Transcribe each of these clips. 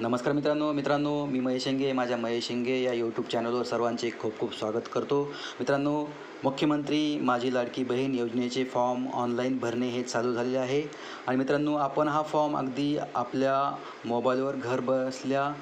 नमस्कार मित्रांनो मित्रांनो मी महेश शेंगे माझ्या महेश शेंगे या यूट्यूब चॅनलवर सर्वांचे खूप खूप स्वागत करतो. मित्रांनो मुख्यमंत्री माझी लाडकी बहीण योजनेचे फॉर्म ऑनलाईन भरणे हे चालू झालेले आहे. आणि मित्रांनो आपण हा फॉर्म अगदी आपल्या मोबाईलवर घर बसल्या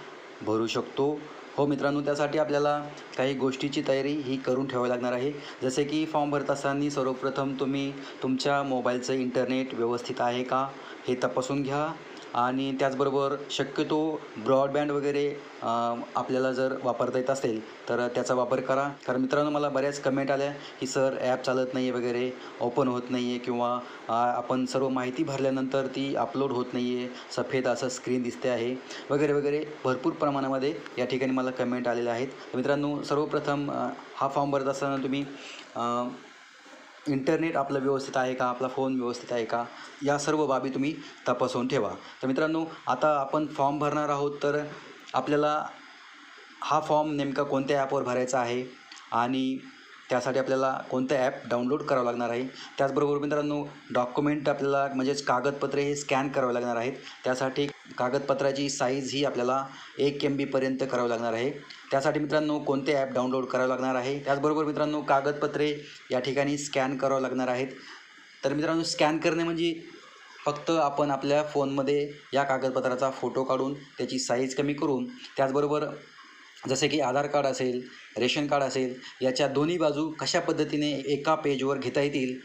भरू शकतो. हो मित्रांनो त्यासाठी आपल्याला काही गोष्टीची तयारी ही करून ठेवावी लागणार आहे. जसे की फॉर्म भरत असताना सर्वप्रथम तुम्ही तुमच्या मोबाईलचं इंटरनेट व्यवस्थित आहे का हे तपासून घ्या. आणि त्याचबरोबर शक्यतो ब्रॉडबँड वगैरे आपल्याला जर वापरता येत असेल तर त्याचा वापर करा. कारण मित्रांनो मला बऱ्याच कमेंट आल्या की सर ॲप चालत नाही आहे वगैरे ओपन होत नाही आहे किंवा आपण सर्व माहिती भरल्यानंतर ती अपलोड होत नाही आहे सफेद असं स्क्रीन दिसते आहे वगैरे वगैरे भरपूर प्रमाणामध्ये या ठिकाणी मला कमेंट आलेल्या आहेत. मित्रांनो सर्वप्रथम हा फॉर्म भरत असताना तुम्ही इंटरनेट आपलं व्यवस्थित आहे का? आपला फोन व्यवस्थित आहे का? या सर्व बाबी तुम्ही तपासून ठेवा. तर मित्रांनो आता आपण फॉर्म भरणार आहोत तर आपल्याला हा फॉर्म नेमका कोणत्या ॲपवर भरायचा आहे? आणि त्यासाठी आपल्याला कोणतं ॲप डाउनलोड करावं लागणार आहे? त्याचबरोबर मित्रांनो डॉक्युमेंट आपल्याला म्हणजेच कागदपत्रे हे स्कॅन करावे लागणार आहेत. त्यासाठी कागदपत्राची साईज ही आपल्याला एक एम बीपर्यंत करावं लागणार आहे. त्यासाठी मित्रांनो कोणते ॲप डाउनलोड करावं लागणार आहे? त्याचबरोबर मित्रांनो कागदपत्रे या ठिकाणी स्कॅन करावं लागणार आहेत. तर मित्रांनो स्कॅन करणे म्हणजे फक्त आपण आपल्या फोनमध्ये या कागदपत्राचा फोटो काढून त्याची साईज कमी करून त्याचबरोबर जसे की आधार कार्ड असेल रेशन कार्ड असेल याच्या दोन्ही बाजू कशा पद्धतीने एका पेजवर घेता येतील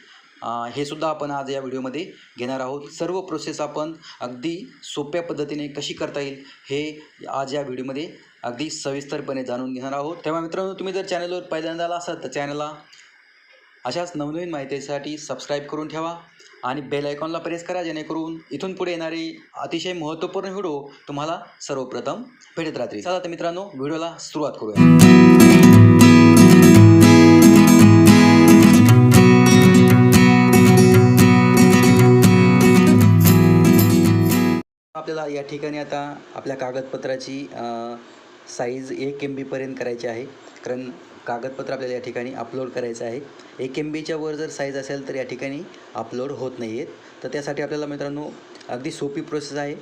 हे सुद्धा आपण आज या व्हिडिओमध्ये घेणार आहोत. सर्व प्रोसेस आपण अगदी सोप्या पद्धतीने कशी करता येईल हे आज या व्हिडिओमध्ये अगदी सविस्तरपणे जाणून घेणार आहोत. तेव्हा मित्रांनो तुम्ही जर चॅनलवर पहिल्यांदा आला असाल तर चॅनलला अशाच नवनवीन माहितीसाठी सबस्क्राईब करून ठेवा आणि बेल आयकॉनला प्रेस करा जेणेकरून इथून पुढे येणारे अतिशय महत्त्वपूर्ण व्हिडिओ तुम्हाला सर्वप्रथम भेटत राहतील. चला तर मित्रांनो व्हिडिओला सुरुवात करूया. आपल्याला या ठिकाणी आता आपल्या कागदपत्राची साईज एक एम बीपर्यंत करायची आहे. कारण कागदपत्र आपल्याला या ठिकाणी अपलोड करायचं आहे. एक एम बीच्या वर जर साईज असेल तर या ठिकाणी अपलोड होत नाही आहेत तर त्यासाठी आपल्याला मित्रांनो अगदी सोपी प्रोसेस आहे.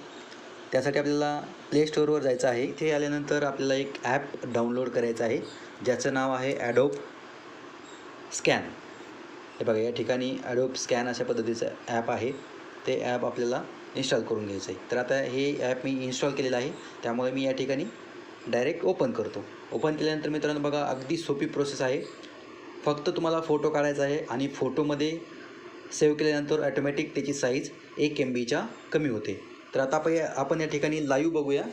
त्यासाठी आपल्याला प्ले स्टोअरवर जायचं आहे. इथे आल्यानंतर आपल्याला एक ॲप डाउनलोड करायचं आहे. ज्याचं नाव आहे ॲडोब स्कॅन हे बघा या ठिकाणी ॲडोब स्कॅन अशा पद्धतीचं ॲप आहे. ते ॲप आपल्याला इन्स्टॉल करून घ्यायचं आहे. तर आता हे ॲप मी इन्स्टॉल केलेलं आहे. त्यामुळे मी या ठिकाणी डायरेक्ट ओपन करतो. ओपन केल्यानंतर मित्रांनो बघा अगदी सोपी प्रोसेस आहे. फक्त तुम्हाला फोटो काढायचा आहे आणि फोटोमध्ये सेव्ह केल्यानंतर ॲटोमॅटिक त्याची साईज एक एम बीच्या कमी होते. तर आता आपण आपण या ठिकाणी लाईव्ह बघूया.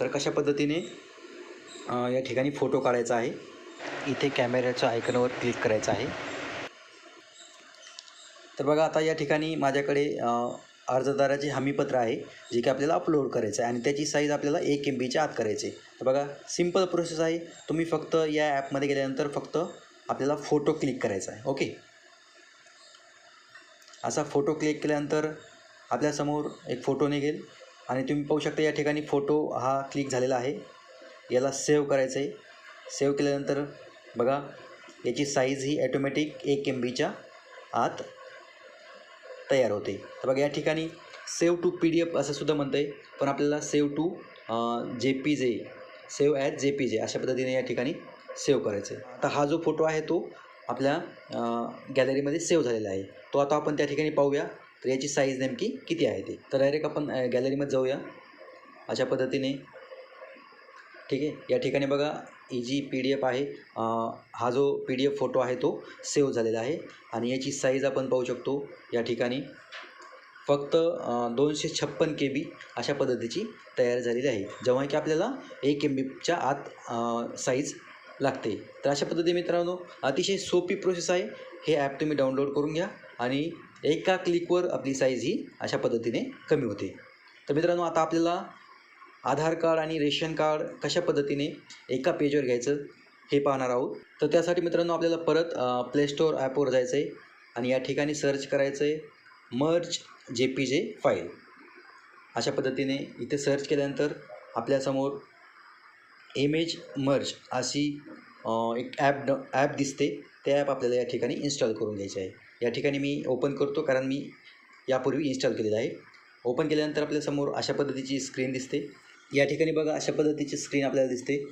तर कशा पद्धतीने या ठिकाणी फोटो काढायचा आहे. इथे कॅमेऱ्याच्या आयकनवर क्लिक करायचं आहे. तर बघा आता या ठिकाणी माझ्याकडे अर्जदाराचे हमीपत्र आहे जे की आपल्याला अपलोड करायचं आहे आणि त्याची साईज आपल्याला एक एम बीच्या आत करायची आहे. तर बघा सिंपल प्रोसेस आहे. तुम्ही फक्त या ॲपमध्ये गेल्यानंतर फक्त आपल्याला फोटो क्लिक करायचा आहे. ओके असा फोटो क्लिक केल्यानंतर आपल्यासमोर एक फोटो निघेल आणि तुम्ही पाहू शकता या ठिकाणी फोटो हा क्लिक झालेला आहे. याला सेव्ह करायचं आहे सेव्ह केल्यानंतर बघा याची साईज ही ॲटोमॅटिक एक एम बीच्या आत तयार होते. तर बघा या ठिकाणी save to P D F असं सुद्धा म्हणतं आहे पण आपल्याला save to J P G save as J P G अशा पद्धतीने या ठिकाणी सेव्ह करायचं आहे आता हा जो फोटो आहे तो आपल्या गॅलरीमध्ये सेव्ह झालेला आहे. तो आता आपण त्या ठिकाणी पाहूया. तर याची साईज नेमकी किती आहे ते? तर डायरेक्ट आपण गॅलरीमध्ये जाऊया. अशा पद्धतीने. ठीक आहे? या ठिकाणी बघा जी पी डी एफ आहे हा जो पी डी एफ फोटो आहे तो सेव्ह झालेला आहे. आणि याची साईज आपण पाहू शकतो या ठिकाणी. फक्त दोनशे छप्पन के बी अशा पद्धतीची तयार झालेली आहे. जेव्हा की आपल्याला एक एम बीच्या आत साईज लागते. तर अशा पद्धती मित्रांनो अतिशय सोपी प्रोसेस आहे. हे ॲप तुम्ही डाउनलोड करून घ्या आणि एका क्लिकवर आपली साईज ही अशा पद्धतीने कमी होते. तर मित्रांनो आता आपल्याला आधार कार्ड आणि रेशन कार्ड कशा पद्धतीने एका पेजवर घ्यायचं हे पाहणार आहोत. तर त्यासाठी मित्रांनो आपल्याला परत प्ले स्टोअर ॲपवर जायचं आहे आणि या ठिकाणी सर्च करायचं आहे मर्ज जे पी जे फाईल अशा पद्धतीने इथे सर्च केल्यानंतर आपल्यासमोर इमेज मर्ज अशी एक ॲप ड ॲप दिसते. ते ॲप आपल्याला या ठिकाणी इन्स्टॉल करून घ्यायचे आहे या ठिकाणी मी ओपन करतो कारण मी यापूर्वी इन्स्टॉल केलेलं आहे. ओपन केल्यानंतर आपल्यासमोर अशा पद्धतीची स्क्रीन दिसते. या ठिकाणी बघा अशा पद्धतीची स्क्रीन आपल्याला दिसते.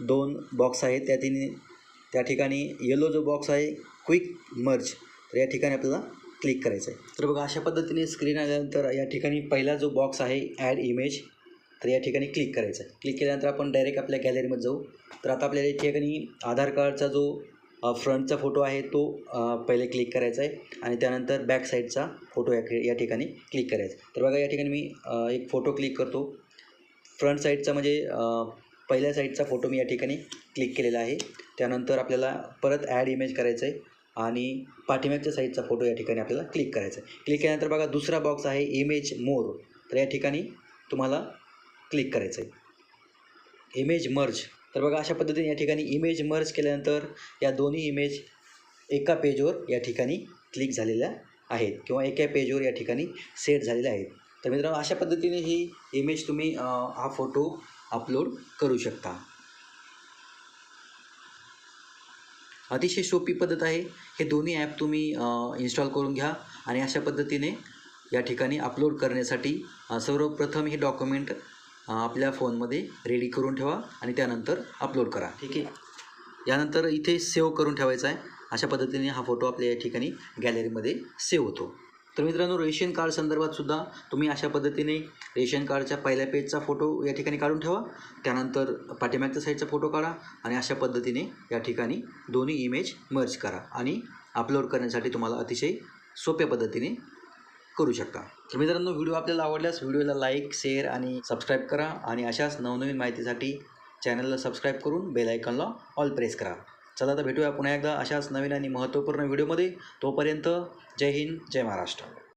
दोन बॉक्स आहेत त्या तिने त्या ठिकाणी येलो जो बॉक्स आहे क्विक मर्ज तर या ठिकाणी आपल्याला क्लिक करायचं आहे तर बघा अशा पद्धतीने स्क्रीन आल्यानंतर या ठिकाणी पहिला जो बॉक्स आहे ॲड इमेज तर या ठिकाणी क्लिक करायचं आहे क्लिक केल्यानंतर आपण डायरेक्ट आपल्या गॅलरीमध्ये जाऊ. तर आता आपल्याला या ठिकाणी आधार कार्डचा जो फ्रंटचा फोटो आहे तो पहिले क्लिक करायचा आहे आणि त्यानंतर बॅक साईडचा फोटो या या ठिकाणी क्लिक करायचा आहे. तर बघा या ठिकाणी मी एक फोटो क्लिक करतो. फ्रंट साईडचा म्हणजे पहिल्या साईडचा फोटो मी या ठिकाणी क्लिक केलेला आहे. त्यानंतर आपल्याला परत ॲड इमेज करायचं आहे आणि पाठीमागच्या साईडचा फोटो या ठिकाणी आपल्याला क्लिक करायचा आहे. क्लिक केल्यानंतर बघा दुसरा बॉक्स आहे इमेज मोर तर या ठिकाणी तुम्हाला क्लिक करायचं आहे. इमेज मर्ज तर बघा अशा पद्धतीने या ठिकाणी इमेज मर्ज केल्यानंतर या दोन्ही इमेज एका पेजवर या ठिकाणी क्लिक झालेल्या आहेत किंवा एका पेजवर या ठिकाणी सेट झालेल्या आहेत. तर मित्रांनो अशा पद्धतीने ही इमेज तुम्ही हा फोटो अपलोड करू शकता. अतिशय सोपी पद्धत आहे. हे दोन्ही ॲप तुम्ही इन्स्टॉल करून घ्या आणि अशा पद्धतीने या ठिकाणी अपलोड करण्यासाठी सर्वप्रथम हे डॉक्युमेंट आपल्या फोनमध्ये रेडी करून ठेवा आणि त्यानंतर अपलोड करा. ठीक आहे? यानंतर इथे सेव्ह करून ठेवायचा आहे. अशा पद्धतीने हा फोटो आपल्या या ठिकाणी गॅलरीमध्ये सेव्ह होतो. तर मित्रांनो रेशन कार्ड संदर्भात सुद्धा तुम्ही अशा पद्धतीने रेशन कार्डच्या पहिल्या पेजचा फोटो या ठिकाणी काढून ठेवा. त्यानंतर पाठीमागच्या साईडचा फोटो काढा आणि अशा पद्धतीने या ठिकाणी दोन्ही इमेज मर्ज करा आणि अपलोड करण्यासाठी तुम्हाला अतिशय सोप्या पद्धतीने करू शकता. तर मित्रांनो व्हिडिओ आपल्याला आवडल्यास व्हिडिओला लाईक शेअर आणि सबस्क्राईब करा आणि अशाच नवनवीन माहितीसाठी चॅनलला सबस्क्राईब करून बेलायकॉनला ऑल प्रेस करा. चला तर भेटूया पुन्हा एकदा अशाच नवीन आणि महत्त्वपूर्ण व्हिडिओमध्ये. तोपर्यंत जय हिंद जय महाराष्ट्र.